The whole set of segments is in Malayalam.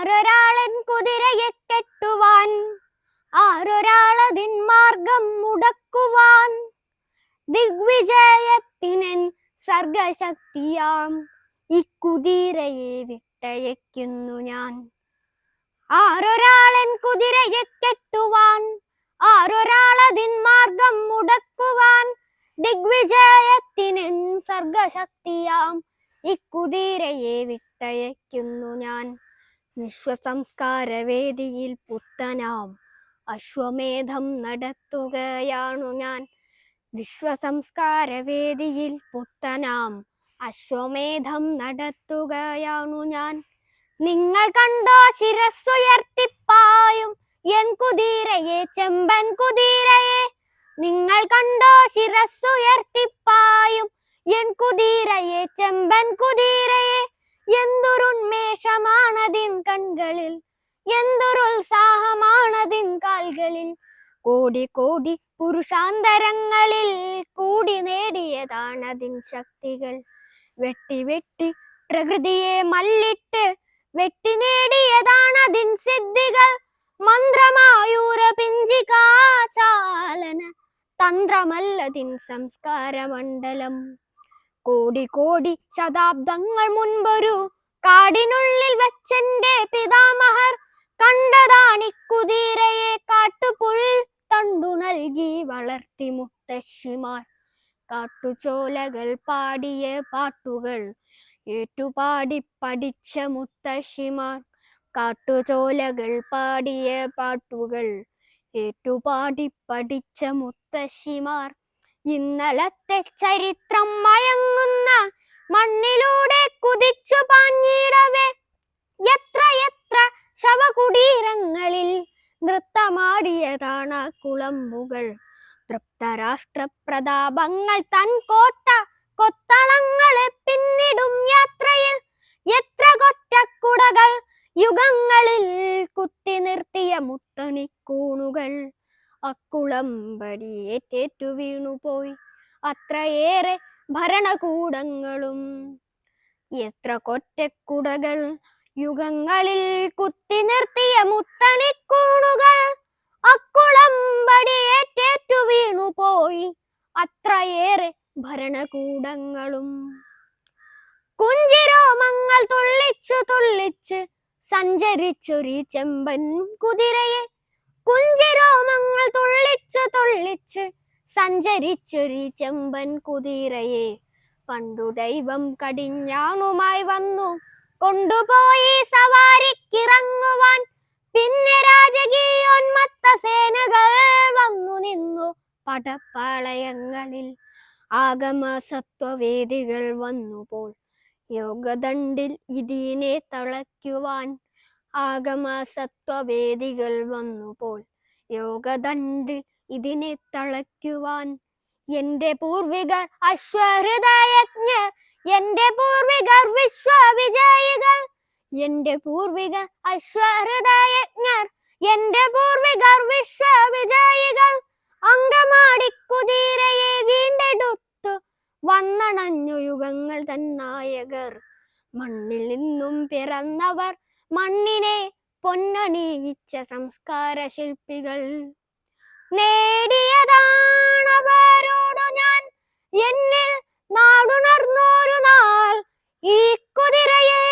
ആരൊരാളൻ കുതിരയെ കെട്ടുവാൻ? ആരൊരാളതിൻ മാർഗം മുടക്കുവാൻ? ദിഗ്വിജയത്തിനൻ സർഗശക്തിയാം. ഇക്കുതിരയെ വിട്ടയക്കുന്നു ഞാൻ. ആരൊരാളൻ കുതിരയെ കെട്ടുവാൻ? ആരൊരാളതിൻ മാർഗം മുടക്കുവാൻ? ദിഗ്വിജയത്തിനൻ സർഗശക്തിയാം. ഇക്കുതിരയെ വിട്ടയക്കുന്നു ഞാൻ. വിശ്വസംസ്കാര വേദിയിൽ പുത്തനാം. അശ്വമേധം നടത്തുകയാണു ഞാൻ. വിശ്വസംസ്കാര വേദിയിൽ പുത്തനാം. അശ്വമേധം നടത്തുകയാണു ഞാൻ. നിങ്ങൾ കണ്ടോ ശിരസ്സുയർത്തിപ്പായും. എൻ കുതിരയെ ചെമ്പൻ കുതിരയെ. നിങ്ങൾ കണ്ടോ ശിരസ്സുയർത്തിപ്പായും. എൻ കുതിരയെ ചെമ്പൻ കുതിരയെ. കൺകളിൽ. എന്തൊരുത്സാഹമാണതിൻ കാൽകളിൽ. കോടി കോടി പുരുഷാന്തരങ്ങളിൽ കൂടി നേടിയതാണതിൻ ശക്തികൾ. വെട്ടി വെട്ടി പ്രകൃതിയെ മല്ലിട്ട് വെട്ടി നേടിയതാണതിൻ സിദ്ധികൾ. മന്ത്രമായൂര പിഞ്ചികാചാലന തന്ത്രമല്ലതിൻ സംസ്കാരമണ്ഡലം. കോടി കോടി ശതാബ്ദങ്ങൾ മുൻപൊരു കാടിനുള്ളിൽ വെച്ചെന്റെ പിതാമഹർ കണ്ടതാണിക്കുതിരയെ കാട്ടുപുൽ തണ്ടു നൽകി വളർത്തി മുത്തശ്ശിമാർ. കാട്ടുചോലകൾ പാടിയ പാട്ടുകൾ ഏറ്റുപാടി പഠിച്ച മുത്തശ്ശിമാർ. കാട്ടുചോലകൾ പാടിയ പാട്ടുകൾ ഏറ്റുപാടി പഠിച്ച മുത്തശ്ശിമാർ. ഇന്നലത്തെ ചരിത്രം മയങ്ങുന്ന മണ്ണിലൂടെ കുതിച്ചു പാഞ്ഞിടവേ. എത്ര എത്ര ശവകുടീരങ്ങളിൽ നൃത്തമാടിയതാണ് കുളമ്പുകൾ. തൃപ്തരാഷ്ട്ര പ്രതാപങ്ങൾ തൻ കോട്ട കൊത്തളങ്ങളെ പിന്നിടും യാത്രയിൽ. എത്ര കൊറ്റക്കുടകൾ യുഗങ്ങളിൽ കുത്തി നിർത്തിയ മുത്തണിക്കൂണുകൾ. അക്കുളമ്പടിയേറ്റേറ്റു വീണുപോയി അത്രയേറെ ഭരണകൂടങ്ങളും. എത്ര കൊറ്റക്കുടകൾ യുഗങ്ങളിൽ കുത്തി നിർത്തിയ മുത്തണിക്കൂണുകൾ. അക്കുളമ്പടിയേറ്റേറ്റു വീണുപോയി അത്രയേറെ ഭരണകൂടങ്ങളും. കുഞ്ചിരോമങ്ങൾ തുള്ളിച്ചു തുള്ളിച്ച് സഞ്ചരിച്ചൊരു ചെമ്പൻ കുതിരയെ. കുഞ്ചിരോമങ്ങൾ തുള്ളിച്ചു തുള്ളിച്ച് സഞ്ചരിച്ചൊരു ചെമ്പൻ കുതിരയെ പണ്ടു ദൈവം കടിഞ്ഞാണുമായി വന്നു. കൊണ്ടുപോയി സവാരിക്കിറങ്ങുവാൻ. പിന്നെ രാജകീയോന്മത്ത സേനകൾ വന്നു നിന്നു പടപ്പാളയങ്ങളിൽ. ആഗമസത്വവേദികൾ വന്നുപോൾ. യോഗദണ്ഡിൽ ഇതിനെ തളയ്ക്കുവാൻ ആഗമസത്വവേദികൾ വന്നുപോൾ. യോഗദണ്ഡിൽ ഇതിനെ തളയ്ക്കുവാൻ എന്റെ പൂർവികർ അശ്വഹൃദയജ്ഞ എന്റെ പൂർവികർ വിശ്വവിജയികൾ എന്റെ പൂർവികർ അശ്വഹൃദയജ്ഞർ എന്റെ പൂർവികർ വിശ്വവിജയികൾ. അങ്കമാടിക്കുതിരയെ വീണ്ടെടുത്തു വന്നണഞ്ഞു യുഗങ്ങൾ തന്നായകർ മണ്ണിൽ നിന്നും പിറന്നവർ മണ്ണിനെ പൊന്നണിയിച്ച സംസ്കാര ശില്പികൾ. നേടിയതാണവരോടു ഞാൻ എന്നിൽ നാടുണർന്നൊരു നാൾ ഈ കുതിരയെ.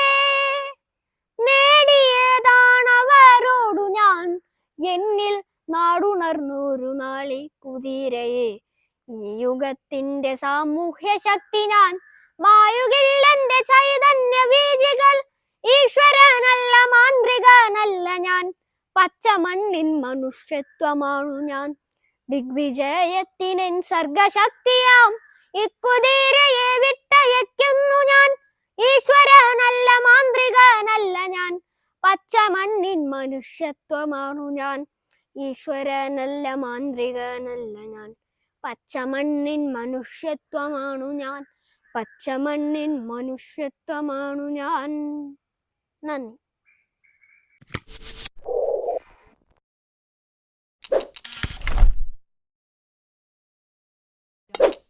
നേടിയതാണവരോടു ഞാൻ എന്നിൽ നാടുണർന്നൊരു നാൾ ഈ കുതിരയെ. ഈ യുഗത്തിന്റെ സാമൂഹ്യ ശക്തി ഞാൻ മായുകില്ലെന്റെ ചൈതന്യ വീജികൾ ഈശ്വരനല്ല മാന്ത്രികനല്ല ഞാൻ. പച്ച മണ്ണിൻ മനുഷ്യത്വമാണു ഞാൻ. ദിഗ്വിജയത്തിനെ സർഗശക്തിയാം. ഇക്കുതിരയെ വിട്ടയക്കുന്നു ഞാൻ. ഈശ്വരനല്ല മാന്ത്രികനല്ല ഞാൻ. പച്ച മണ്ണിൻ മനുഷ്യത്വമാണു ഞാൻ. ഈശ്വരനല്ല മാന്ത്രികനല്ല ഞാൻ. പച്ച മണ്ണിൻ മനുഷ്യത്വമാണു ഞാൻ. പച്ച മണ്ണിൻ മനുഷ്യത്വമാണു ഞാൻ. 那你